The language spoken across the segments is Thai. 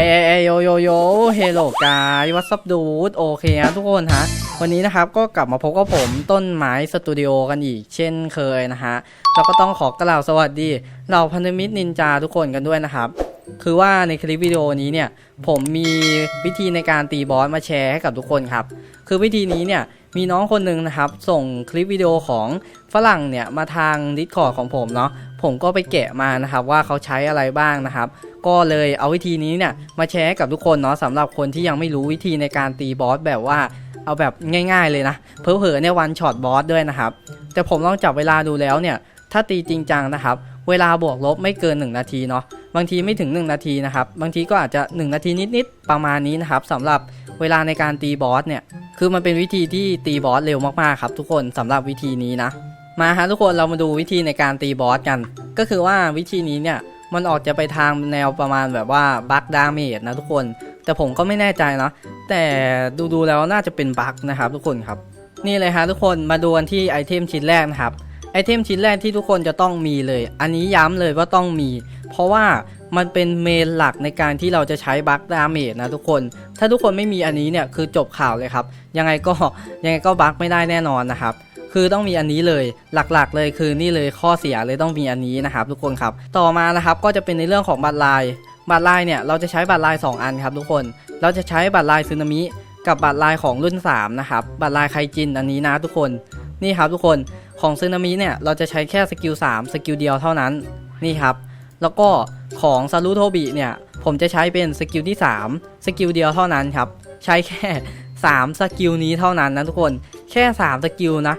เอยเอโยโยโยเฮลโลกายวัสดูดโอเคฮะทุกคนฮะวันนี้นะครับก็กลับมาพบกับผมต้นไม้สตูดิโอกันอีกเช่นเคยนะฮะเราก็ต้องขอกล่าวสวัสดีเราพันธมิตรนินจาทุกคนกันด้วยนะครับ คือว่าในคลิปวิดีโอนี้เนี่ยผมมีวิธีในการตีบอสมาแชร์ให้กับทุกคนครับ คือวิธีนี้เนี่ย มีน้องคนหนึ่งนะครับ ส่งคลิปวิดีโอของฝรั่งเนี่ยมาทางดิสคอร์ของผมเนาะผมก็ไปแกะมานะครับว่าเขาใช้อะไรบ้างนะครับ ก็เลยเอาวิธีนี้เนี่ยมาแชร์ให้กับทุกคนเนาะสำหรับคนที่ยังไม่รู้วิธีในการตีบอสแบบว่าเอาแบบง่าย ๆเลยนะเพอเพอๆเนี่ยวันช็อตบอสด้วยนะครับ แต่ผมลองจับเวลาดูแล้วเนี่ย ถ้าตีจริงจังนะครับ เวลาบวกลบไม่เกิน 1 นาทีเนาะบางทีไม่ถึง 1 นาทีนะครับ บางทีก็อาจจะ 1 นาทีนิดๆประมาณนี้นะครับสำหรับเวลาในการตีบอสเนี่ย คือมันเป็นวิธีที่ตีบอสเร็วมากๆครับทุกคนสำหรับวิธีนี้นะ มาฮะทุกคนเรามาดูวิธีในการตีบอสกัน ก็คือว่าวิธีนี้เนี่ยมันออกจะไปทางแนวประมาณแบบว่าบัคดาเมจนะทุกคน แต่ผมก็ไม่แน่ใจนะแต่ดูๆแล้วน่าจะเป็นบัคนะครับทุกคนครับ นี่เลยฮะทุกคนมาดูกันที่ไอเทมชิ้นแรกนะครับไอเทมชิ้นแรกที่ทุกคนจะต้องมีเลย อันนี้ย้ำเลยว่าต้องมี เพราะว่า มันเป็นเมนหลักในการที่เราจะใช้บัคดาเมจนะทุกคน ถ้าทุกคนไม่มีอันนี้เนี่ยคือจบข่าวเลยครับ ยังไงก็ยังไงก็บัคไม่ได้แน่นอนนะครับคือต้องมีอันนี้เลยหลักๆ เลยคือนี่เลยข้อเสียเลยต้องมีอันนี้นะครับ ทุกคนครับ ต่อมานะครับก็จะเป็นในเรื่องของบัตรลาย บัตรลายเนี่ยเราจะใช้บัตรลาย 2 อันครับ ทุกคนเราจะใช้บัตรลายซึนามิกับบัตรลายของรุ่น 3 นะครับ บัตรลายไคจินอันนี้นะทุกคนนี่ครับทุกคนของซึนามิเนี่ยเราจะใช้แค่สกิล3สกิลเดียวเท่านั้นนี่ครับ แล้วก็ของซารุโทบิเนี่ย ผมจะใช้เป็นสกิลที่ 3 สกิลเดียวเท่านั้นครับ ใช้แค่ 3 สกิลนี้เท่านั้นนะทุกคนแค่ 3 สกิลนะ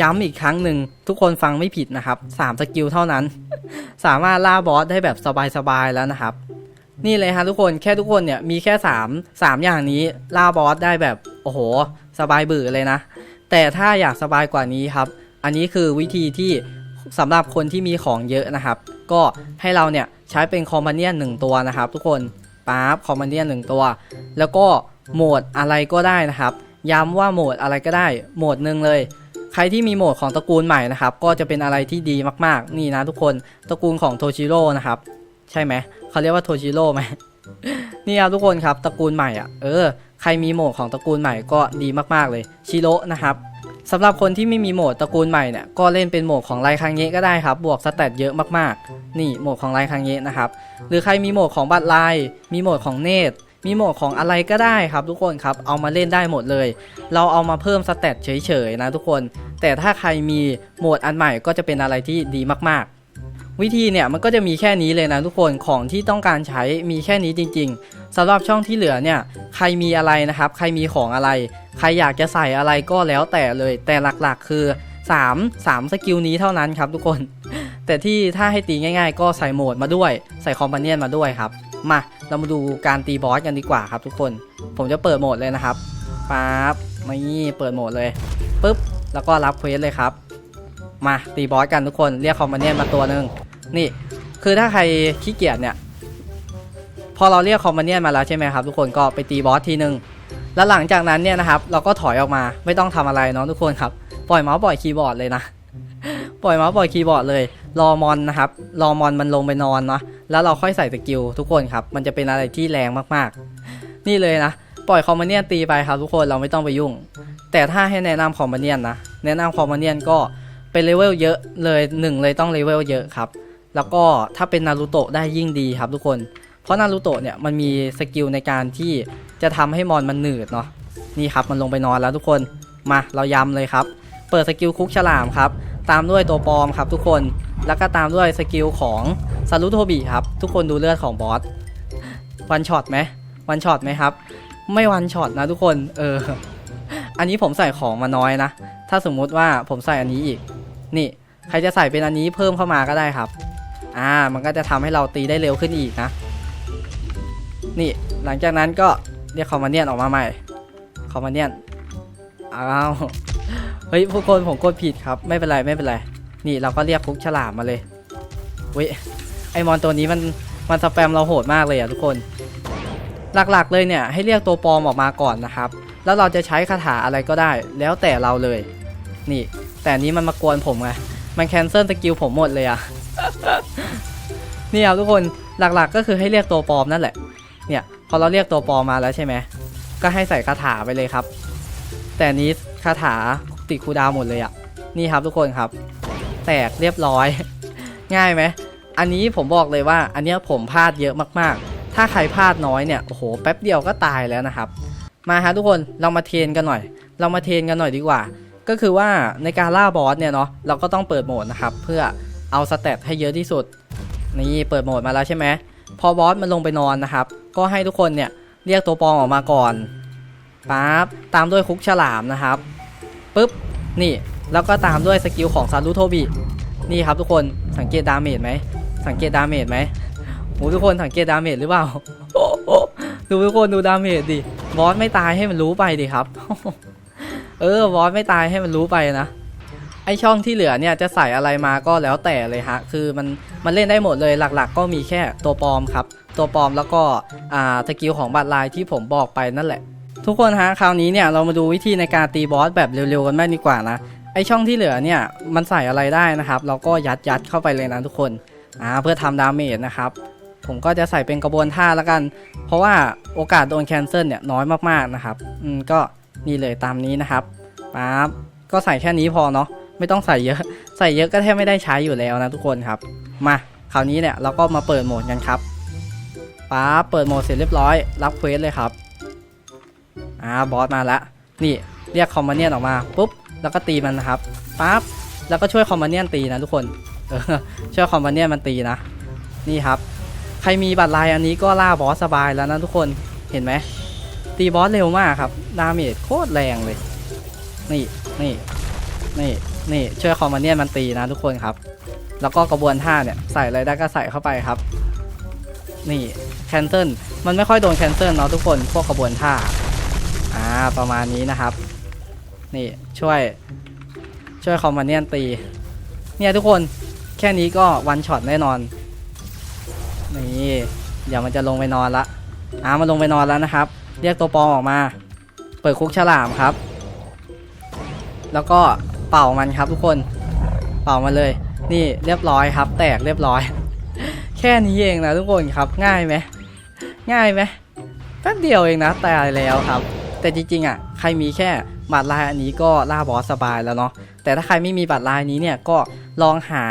ย้ำอีกครั้งหนึ่งทุกคนฟังไม่ผิดนะครับ 3 สกิลเท่านั้น สามารถล่าบอสได้แบบสบายๆแล้วนะครับ นี่เลยฮะทุกคนแค่ทุกคนเนี่ยมีแค่ 3 3 อย่างนี้ล่าบอสได้แบบโอ้โห สบายเบื่อเลยนะ แต่ถ้าอยากสบายกว่านี้ครับ อันนี้คือวิธีที่ สำหรับคนที่มีของเยอะนะครับ ก็ให้เราเนี่ยใช้เป็นคอมมานเนียนหนึ่งตัวนะครับ ทุกคนปั๊บคอมมานเนียนหนึ่งตัว แล้วก็โหมดอะไรก็ได้นะครับ ย้ำว่าโหมดอะไรก็ได้ โหมดหนึ่งเลย ใครที่มีโหมดของตระกูลใหม่นะครับ ก็จะเป็นอะไรที่ดีมากๆ นี่นะทุกคนตระกูลของโทชิโร่นะครับ ใช่ไหมเขาเรียกว่าโทชิโร่ไหมนี่ครับทุกคนครับตระกูลใหม่อะเออใครมีโหมดของตระกูลใหม่ก็ดีมากๆเลยชิโร่นะครับ สำหรับคนที่ไม่มีโหมดตระกูลใหม่เนี่ยก็เล่นเป็นโหมดของไรคังเงะก็ได้ครับ บวกสเตตเยอะมากๆ นี่โหมดของไรคังเงะนะครับ หรือใครมีโหมดของบัตรลาย มีโหมดของเนตรมีโหมดของอะไรก็ได้ครับทุกคนครับ เอามาเล่นได้หมดเลย เราเอามาเพิ่มสเตตเฉยๆนะทุกคน แต่ถ้าใครมีโหมดอันใหม่ก็จะเป็นอะไรที่ดีมากๆ วิธีเนี่ยมันก็จะมีแค่นี้เลยนะทุกคนของที่ต้องการใช้มีแค่นี้จริง ๆ สำหรับช่องที่เหลือเนี่ยใครมีอะไรนะครับ ใครมีของอะไร ใครอยากจะใส่อะไรก็แล้วแต่เลยแต่หลักๆคือ 3 3 สกิลนี้เท่านั้นครับทุกคน แต่ที่ถ้าให้ตีง่าย ๆ ก็ใส่โหมดมาด้วย ใส่คอมพาเนียนมาด้วยครับ มาเรามาดูการตีบอสกันดีกว่าครับทุกคน ผมจะเปิดโหมดเลยนะครับปั๊บนี่เปิดโหมดเลยปุ๊บแล้วก็รับเควสเลยครับ มาตีบอสกันทุกคนเรียกคอมพาเนียนมาตัวหนึ่งนี่ คือถ้าใครขี้เกียจเนี่ย พอเราเรียกคอมพาเนียนมาแล้วใช่ไหมครับทุกคนก็ไปตีบอสทีหนึ่งแล้วหลังจากนั้นเนี่ยนะครับเราก็ถอยออกมาไม่ต้องทำอะไรเนาะทุกคนครับปล่อยเมาส์ปล่อยคีย์บอร์ดเลยนะปล่อยเมาส์ปล่อยคีย์บอร์ดเลย รอมอนนะครับรอมอนมันลงไปนอนเนาะแล้วเราค่อยใส่สกิลทุกคนครับมันจะเป็นอะไรที่แรงมากๆ นี่เลยนะปล่อยคอมมานเนียนตีไปครับทุกคนเราไม่ต้องไปยุ่ง แต่ถ้าให้แนะนำคอมมานเนียนนะแนะนำคอมมานเนียนก็เป็นเลเวลเยอะเลยหนึ่งเลยต้องเลเวลเยอะครับแล้วก็ถ้าเป็นนารูโตะได้ยิ่งดีครับทุกคน เพราะนารูโตะเนี่ยมันมีสกิลในการที่จะทำให้มอนมันหนืดเนาะนี่ครับมันลงไปนอนแล้วทุกคนมาเราย้ำเลยครับ เปิดสกิลคุกฉลามครับ ตามด้วยตัวปลอมครับทุกคนแล้วก็ตามด้วยสกิลของซารุโทบิครับ ทุกคนดูเลือดของบอสวันช็อตไหมวันช็อตไหมครับ ไม่วันช็อตนะทุกคนเอออันนี้ผมใส่ของมาน้อยนะ ถ้าสมมุติว่าผมใส่อันนี้อีก นี่ ใครจะใส่เป็นอันนี้เพิ่มเข้ามาก็ได้ครับ อ่า มันก็จะทำให้เราตีได้เร็วขึ้นอีกนะ นี่หลังจากนั้นก็เรียกคอมมานเนียนออกมาใหม่คอมมานเนียนอ้าวเฮ้ยทุกคนผมกดผิดครับไม่เป็นไรไม่เป็นไร นี่เราก็เรียกคุกฉลามมาเลยเว้ยไอมอนตัวนี้มันมันสแปมเราโหดมากเลยอะทุกคน หลักๆเลยเนี่ยให้เรียกตัวปลอมออกมาก่อนนะครับ แล้วเราจะใช้คาถาอะไรก็ได้ แล้วแต่เราเลย นี่ แต่นนี้มันมากวนผมไงมันแคนเซิลสกิลผมหมดเลยอะนี่ครับทุกคนหลักๆก็คือให้เรียกตัวปลอมนั่นแหละ เนี่ยพอเราเรียกตัวปอมาแล้วใช่ไหมก็ให้ใส่คาถาไปเลยครับ แต่นี้คาถาติดคูดาวหมดเลยอะนี่ครับทุกคนครับ แตกเรียบร้อย ง่ายไหมอันนี้ผมบอกเลยว่า อันเนี้ยผมพลาดเยอะมากๆ ถ้าใครพลาดน้อยเนี่ยโอ้โหแป๊บเดียวก็ตายแล้วนะครับ มาฮะทุกคนเรามาเทนกันหน่อย เรามาเทนกันหน่อยดีกว่า ก็คือว่าในการล่าบอสเนี่ยเนาะเราก็ต้องเปิดโหมดนะครับ เพื่อเอาสเตตให้เยอะที่สุดนี่เปิดโหมดมาแล้วใช่ไหม พอบอสมันลงไปนอนนะครับ ก็ให้ทุกคนเนี่ยเรียกตัวปลอมออกมาก่อนปั๊บตามด้วยคุกฉลามนะครับปุ๊บนี่แล้วก็ตามด้วยสกิลของซารุโทบินี่ครับทุกคนสังเกตดาเมจไหมสังเกตดาเมจไหมโหทุกคนสังเกตดาเมจหรือเปล่าดูทุกคนดูดาเมจดิบอสไม่ตายให้มันรู้ไปดิครับ เออบอสไม่ตายให้มันรู้ไปนะ ไอช่องที่เหลือเนี่ยจะใส่อะไรมาก็แล้วแต่เลยฮะ คือมันมันเล่นได้หมดเลยหลักๆ ก็มีแค่ตัวปลอมครับ ตัวปลอมแล้วก็อ่าสกิลของบัตรลายที่ผมบอกไปนั่นแหละ ทุกคนฮะคราวนี้เนี่ยเรามาดูวิธีในการตีบอสแบบเร็วๆกันบ้างดีกว่านะไอช่องที่เหลือเนี่ยมันใส่อะไรได้นะครับ เราก็ยัดยัดเข้าไปเลยนะทุกคนอ่าเพื่อทำดาเมจนะครับผมก็จะใส่เป็นกระบวนท่าแล้วกัน เพราะว่าโอกาสโดนแคนเซิลเนี่ยน้อยมากๆนะครับ อืมก็นี่เลยตามนี้นะครับปั๊บก็ใส่แค่นี้พอเนาะ ไม่ต้องใส่เยอะ ใส่เยอะก็แทบไม่ได้ใช้อยู่แล้วนะทุกคนครับ มาคราวนี้เนี่ยเราก็มาเปิดโหมดกันครับป๊าบเปิดโหมดเสร็จเรียบร้อย รับเควสเลยครับอ่าบอสมาแล้วนี่เรียกคอมมานเนียนออกมาปุ๊บแล้วก็ตีมันนะครับปั๊บแล้วก็ช่วยคอมมานเนียนตีนะทุกคนเออช่วยคอมมานเนียนมันตีนะ นี่ครับ ใครมีบัตรลายอันนี้ก็ล่าบอสสบายแล้วนะทุกคนเห็นไหมตีบอสเร็วมากครับดาเมจโคตรแรงเลย นี่นี่นี่ นี่ช่วยคอมมานเนียนมันตีนะทุกคนครับ แล้วก็กระบวนท่าเนี่ยใส่อะไรได้ก็ใส่เข้าไปครับ นี่แคนเซิลมันไม่ค่อยโดนแคนเซิลเนาะทุกคนพวกกระบวนท่าอ่าประมาณนี้นะครับ นี่ช่วยช่วยคอมมานเนียนตี เนี่ยทุกคนแค่นี้ก็วันช็อตแน่นอน นี่เดี๋ยวมันจะลงไปนอนละอ่ามันลงไปนอนแล้วนะครับ เรียกตัวปอมออกมา เปิดคุกฉลามครับ แล้วก็ เป่ามันครับทุกคนเป่ามาเลย นี่เรียบร้อยครับ แตกเรียบร้อย แค่นี้เองนะทุกคนครับง่ายไหมง่ายไหมแป๊บเดียวเองนะตายแล้วครับ แต่จริงๆอะใครมีแค่บัตรลายอันนี้ก็ล่าบอสสบายแล้วเนาะแต่ถ้าใครไม่มีบัตรลายนี้เนี่ยก็ลองหา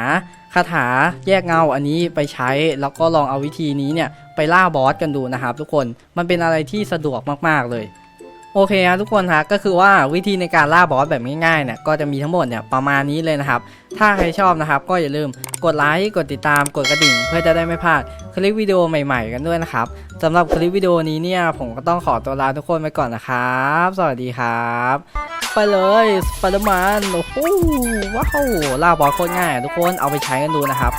คาถาแยกเงาอันนี้ไปใช้ แล้วก็ลองเอาวิธีนี้เนี่ยไปล่าบอสกันดูนะครับทุกคนมันเป็นอะไรที่สะดวกมากๆเลย โอเคครับทุกคนฮะก็คือว่าวิธีในการล่าบอสแบบง่ายๆเนี่ยก็จะมีทั้งหมดเนี่ยประมาณนี้เลยนะครับ ถ้าใครชอบนะครับ ก็อย่าลืมกดไลค์กดติดตามกดกระดิ่ง เพื่อจะได้ไม่พลาดคลิปวิดีโอใหม่ๆ กันด้วยนะครับสำหรับคลิปวิดีโอนี้เนี่ยผมก็ต้องขอตัวลาทุกคนไปก่อนนะครับ สวัสดีครับ ไปเลยสไปเดอร์แมนโอ้โหว้าวล่าบอสโคตรง่ายทุกคนเอาไปใช้กันดูนะครับ